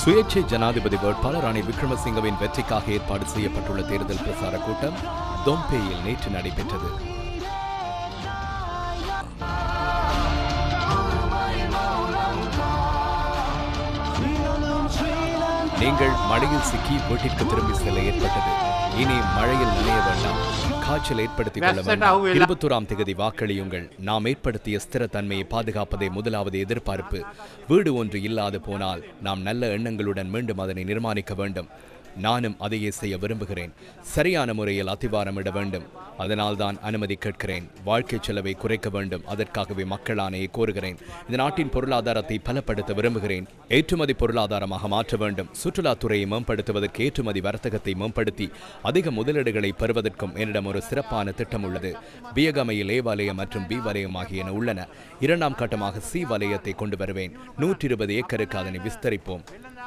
சுயேட்சை ஜனாதிபதி வேட்பாளர் ராணி விக்ரமசிங்கவின் வெற்றிக்காக ஏற்பாடு செய்யப்பட்டுள்ள தேர்தல் பிரசார கூட்டம் தொம்பேயில் நேற்று நடைபெற்றது. நீங்கள் மழையில் சிக்கி வீட்டிற்கு திரும்பி செல்ல ஏற்பட்டது. இனி மழையில் நினைய வேண்டாம். காய்ச்சல் ஏற்படுத்திக் கொள்ள வேண்டாம். இருபத்தோராம் திகதி வாக்களியுங்கள். நாம் ஏற்படுத்திய ஸ்திரத்தன்மையை பாதுகாப்பதே முதலாவது எதிர்பார்ப்பு. வீடு ஒன்று இல்லாது போனால் நாம் நல்ல எண்ணங்களுடன் மீண்டும் அதனை நிர்மாணிக்க வேண்டும். நானும் அதையே செய்ய விரும்புகிறேன். சரியான முறையில் அத்திவாரமிட வேண்டும். அதனால்தான் அனுமதி கேட்கிறேன். வாழ்க்கை செலவை குறைக்க வேண்டும். அதற்காகவே மக்கள் ஆணையை கோருகிறேன். இந்த நாட்டின் பொருளாதாரத்தை பலப்படுத்த விரும்புகிறேன். ஏற்றுமதி பொருளாதாரமாக மாற்ற வேண்டும். சுற்றுலாத்துறையை மேம்படுத்துவதற்கு ஏற்றுமதி வர்த்தகத்தை மேம்படுத்தி அதிக முதலீடுகளை பெறுவதற்கும் என்னிடம் ஒரு சிறப்பான திட்டம் உள்ளது. பியகமையில் ஏ வலயம் மற்றும் பி வலயம் ஆகியன உள்ளன. இரண்டாம் கட்டமாக சி வலயத்தை கொண்டு வருவேன். நூற்றி இருபது ஏக்கருக்கு அதனை விஸ்தரிப்போம்.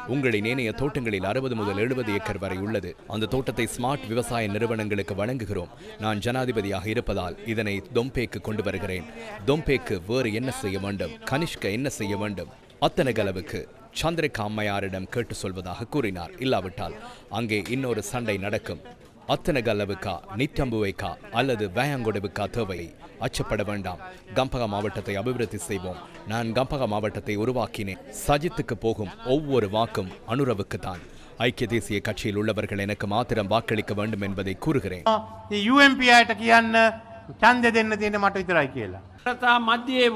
உங்களின் ஏனைய தோட்டங்களில் அறுபது முதல் எழுபது ஏக்கர் வரை உள்ளது. அந்த தோட்டத்தை ஸ்மார்ட் விவசாய நிறுவனங்களுக்கு வழங்குகிறோம். நான் ஜனாதிபதியாக இருப்பதால் இதனை தொம்பேக்கு கொண்டு வருகிறேன். தொம்பேக்கு வேறு என்ன செய்ய வேண்டும்? கனிஷ்க என்ன செய்ய வேண்டும்? அத்தனகலவுக்கு சந்திரிகா அம்மையாரிடம் கேட்டு சொல்வதாக கூறினார். இல்லாவிட்டால் அங்கே இன்னொரு சண்டை நடக்கும். அத்தனகல்லவுக்கா நிட்டம்புவைக்கா அல்லது வேயாங்கொடவுக்கா தேவை அச்சப்பட வேண்டாம். கம்பக மாவட்டத்தை அபிவிருத்தி செய்வோம். நான் கம்பக மாவட்டத்தை உருவாக்கினேன். சஜித்துக்கு போகும் ஒவ்வொரு வாக்கும் அனுரவுக்கு தான் ஐக்கிய தேசிய கட்சியில் உள்ளவர்கள் எனக்கு மாத்திரம் வாக்களிக்க வேண்டும் என்பதை கூறுகிறேன். யூஎம்பி ஆயிட்ட கியான் சந்தை தென்ன மட்டும் மத்தியே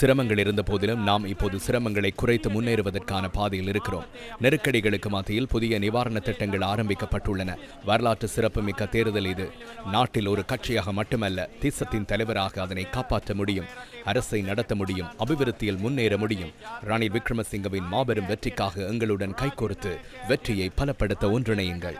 சிரமங்கள் இருந்த போதிலும் நாம் இப்போது சிரமங்களை குறைத்து முன்னேறுவதற்கான பாதையில் இருக்கிறோம். நெருக்கடிகளுக்கு மத்தியில் புதிய நிவாரண திட்டங்கள் ஆரம்பிக்கப்பட்டுள்ளன. வரலாற்று சிறப்புமிக்க தேர்தல் இது. நாட்டில் ஒரு கட்சியாக மட்டுமல்ல தேசத்தின் தலைவராக அதனை காப்பாற்ற முடியும் அரசை நடத்த முடியும் அபிவிருத்தியில் முன்னேற முடியும். ரணில் விக்ரமசிங்கவின் மாபெரும் வெற்றிக்காக எங்களுடன் கைகோர்த்து வெற்றியை பலப்படுத்த ஒன்றிணையுங்கள்.